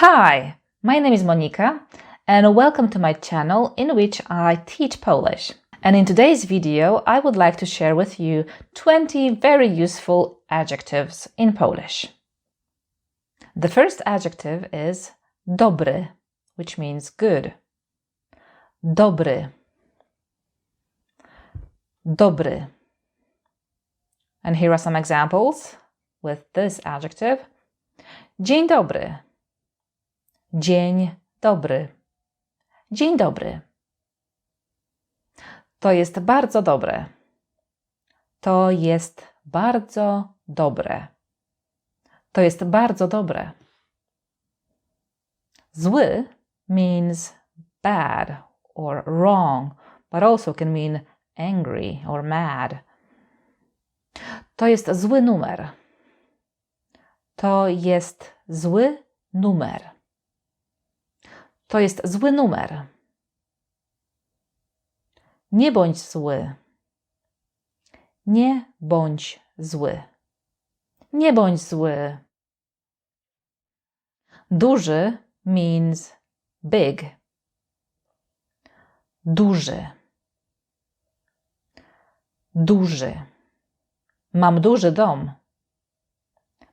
Hi, my name is Monika and welcome to my channel in which I teach Polish. And in today's video, I would like to share with you 20 very useful adjectives in Polish. The first adjective is dobry, which means good. Dobry. Dobry. And here are some examples with this adjective. Dzień dobry. Dzień dobry. Dzień dobry. To jest bardzo dobre. To jest bardzo dobre. To jest bardzo dobre. Zły means bad or wrong, but also can mean angry or mad. To jest zły numer. To jest zły numer. To jest zły numer. Nie bądź zły. Nie bądź zły. Nie bądź zły. Duży means big. Duży. Duży. Mam duży dom.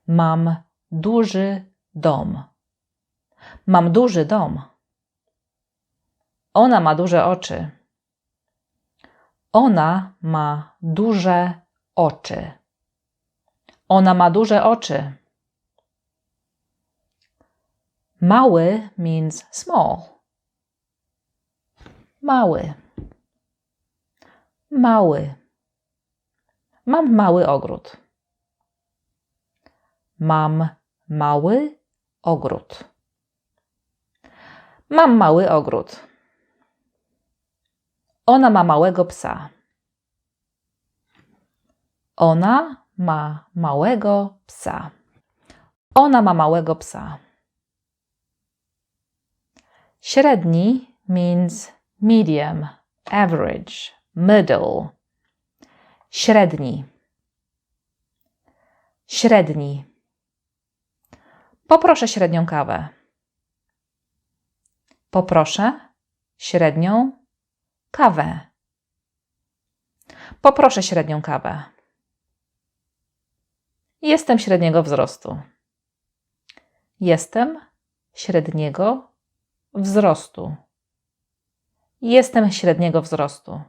Mam duży dom. Mam duży dom. Ona ma duże oczy. Ona ma duże oczy. Ona ma duże oczy. Mały means small. Mały. Mały. Mam mały ogród. Mam mały ogród. Mam mały ogród. Ona ma małego psa. Ona ma małego psa. Ona ma małego psa. Średni means medium, average, middle. Średni. Średni. Poproszę średnią kawę. Poproszę średnią kawę. Poproszę średnią kawę. Jestem średniego wzrostu. Jestem średniego wzrostu. Jestem średniego wzrostu.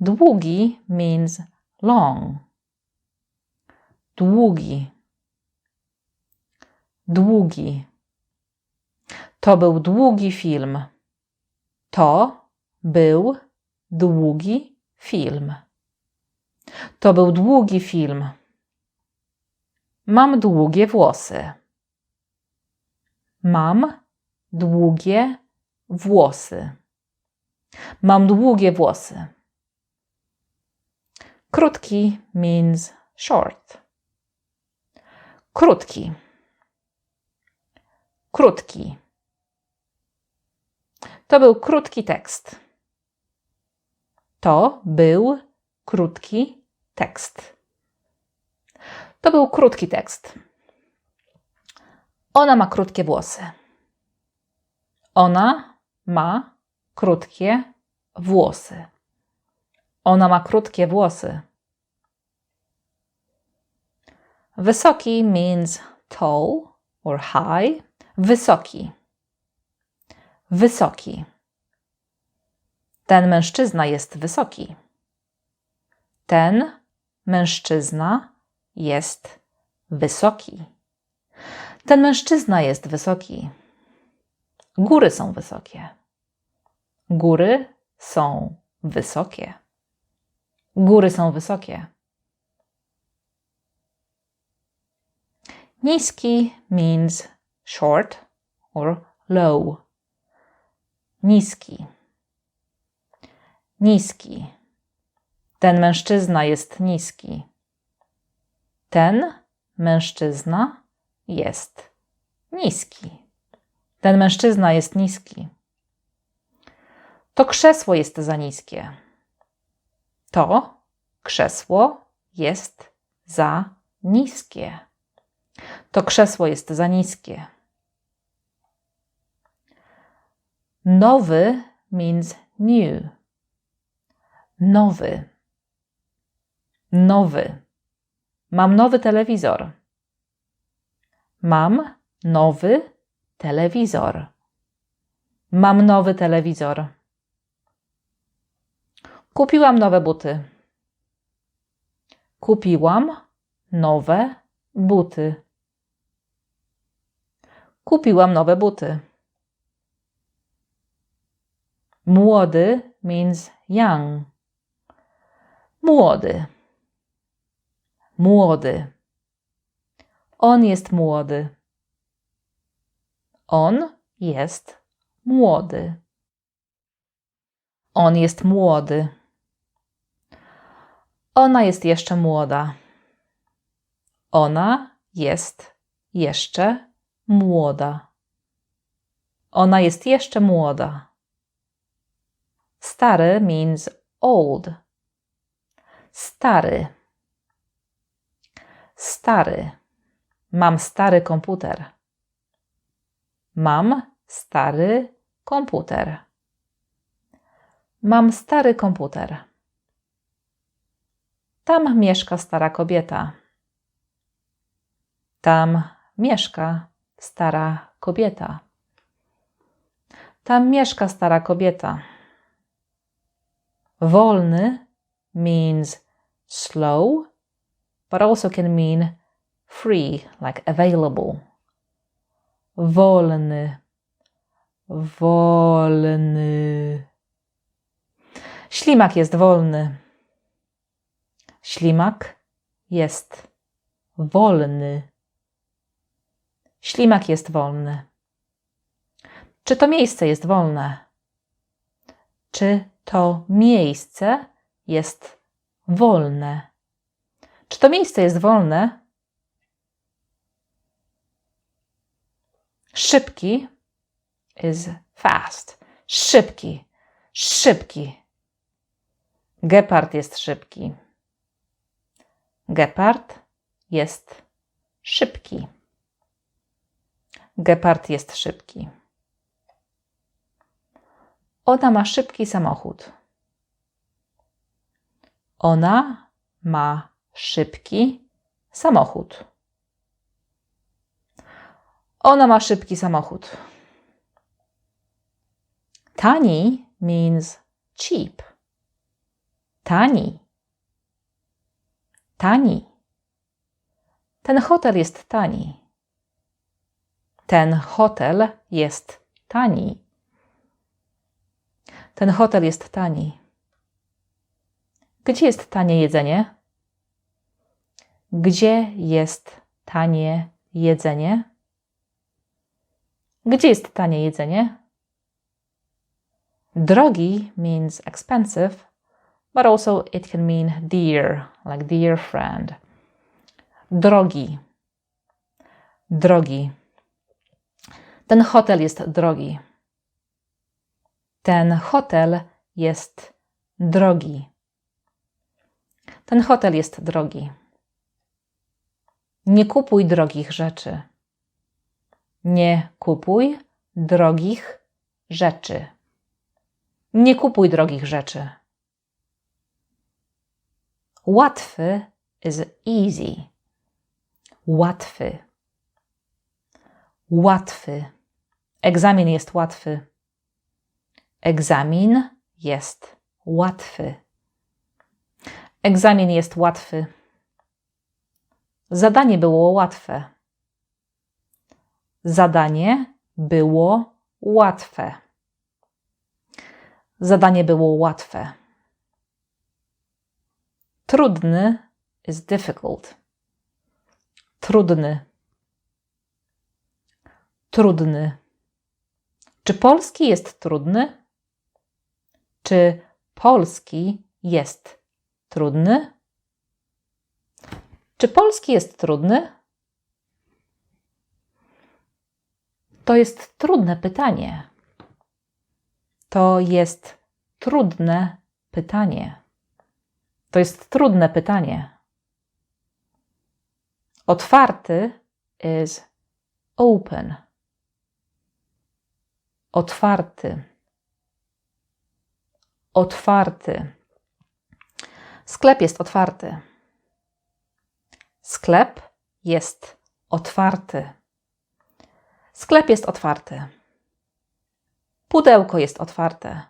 Długi means long. Długi. Długi. To był długi film. To był długi film. To był długi film. Mam długie włosy. Mam długie włosy. Mam długie włosy. Krótki means short. Krótki. Krótki. To był krótki tekst. To był krótki tekst. To był krótki tekst. Ona ma krótkie włosy. Ona ma krótkie włosy. Ona ma krótkie włosy. Wysoki means tall or high. Wysoki. Wysoki. Ten mężczyzna jest wysoki. Ten mężczyzna jest wysoki. Ten mężczyzna jest wysoki. Góry są wysokie. Góry są wysokie. Góry są wysokie. Niski means short or low. Niski. Niski. Ten mężczyzna jest niski. Ten mężczyzna jest niski. Ten mężczyzna jest niski. To krzesło jest za niskie. To krzesło jest za niskie. To krzesło jest za niskie. Nowy means new. Nowy. Nowy. Mam nowy telewizor. Mam nowy telewizor. Mam nowy telewizor. Kupiłam nowe buty. Kupiłam nowe buty. Kupiłam nowe buty. Młody means young. Młody. Młody. On jest młody. On jest młody. On jest młody. Ona jest jeszcze młoda. Ona jest jeszcze młoda. Ona jest jeszcze młoda. Stary means old. Stary. Stary. Mam stary komputer. Mam stary komputer. Mam stary komputer. Tam mieszka stara kobieta. Tam mieszka stara kobieta. Tam mieszka stara kobieta. Wolny means slow, but also can mean free, like available. Wolny. Wolny. Ślimak jest wolny. Ślimak jest wolny. Ślimak jest wolny. Czy to miejsce jest wolne? Czy to miejsce jest wolne? Czy to miejsce jest wolne? Szybki is fast. Szybki, szybki. Gepard jest szybki. Gepard jest szybki. Gepard jest szybki. Ona ma szybki samochód. Ona ma szybki samochód. Ona ma szybki samochód. Tani means cheap. Tani. Tani. Ten hotel jest tani. Ten hotel jest tani. Ten hotel jest tani. Gdzie jest tanie jedzenie? Gdzie jest tanie jedzenie? Gdzie jest tanie jedzenie? Drogi means expensive, but also it can mean dear, like dear friend. Drogi. Drogi. Ten hotel jest drogi. Ten hotel jest drogi. Ten hotel jest drogi. Nie kupuj drogich rzeczy. Nie kupuj drogich rzeczy. Nie kupuj drogich rzeczy. Łatwy is easy. Łatwy. Łatwy. Egzamin jest łatwy. Egzamin jest łatwy. Egzamin jest łatwy. Zadanie było łatwe. Zadanie było łatwe. Zadanie było łatwe. Trudny is difficult. Trudny. Trudny. Czy polski jest trudny? Czy polski jest trudny? Czy polski jest trudny? To jest trudne pytanie. To jest trudne pytanie. To jest trudne pytanie. Otwarty is open. Otwarty. Otwarty. Sklep jest otwarty. Sklep jest otwarty. Sklep jest otwarty. Pudełko jest otwarte.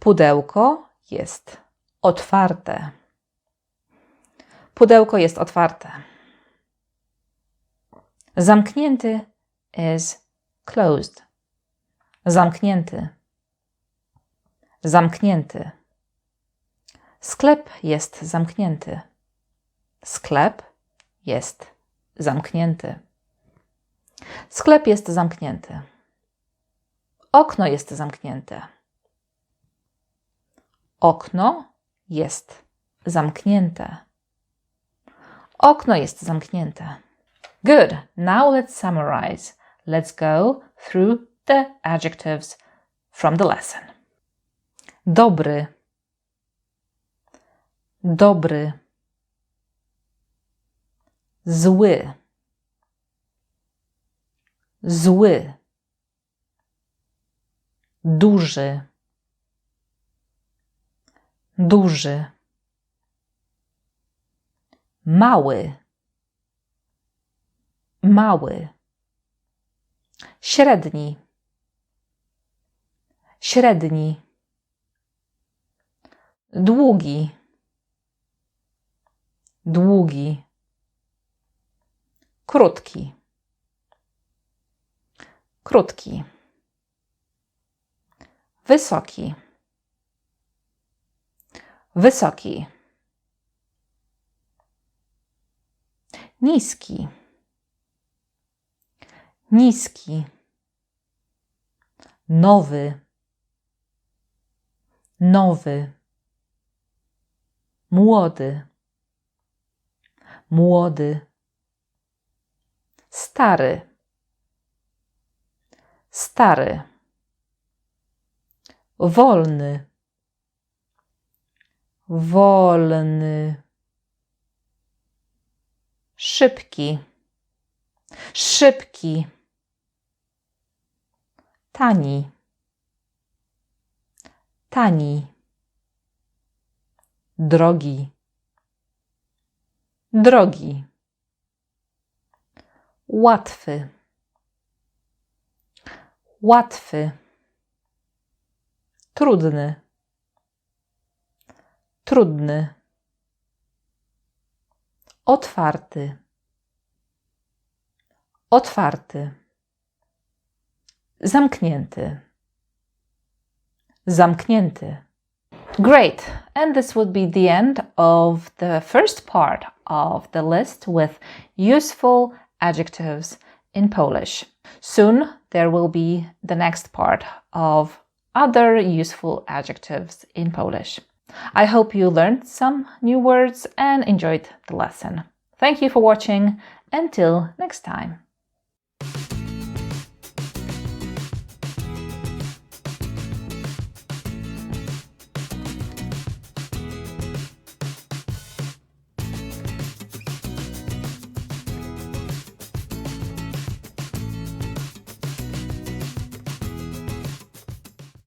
Pudełko jest otwarte. Pudełko jest otwarte. Zamknięty is closed. Zamknięty. Zamknięty. Sklep jest zamknięty. Sklep jest zamknięty. Sklep jest zamknięty. Okno jest zamknięte. Okno jest zamknięte. Okno jest zamknięte. Good. Now let's summarize. Let's go through the adjectives from the lesson. Dobry. Dobry. Zły. Zły. Duży. Duży. Mały. Mały. Średni. Średni. Długi. Długi. Krótki. Krótki. Wysoki. Wysoki. Niski. Niski. Nowy. Nowy. Młody. Młody. Stary. Stary. Wolny. Wolny. Szybki. Szybki. Tani. Tani. Drogi. Drogi. Łatwy. Łatwy. Trudny. Trudny. Otwarty. Otwarty. Zamknięty. Zamknięty. Great. And this would be the end of the first part of the list with useful adjectives in Polish. Soon there will be the next part of other useful adjectives in Polish. I hope you learned some new words and enjoyed the lesson. Thank you for watching. Until next time.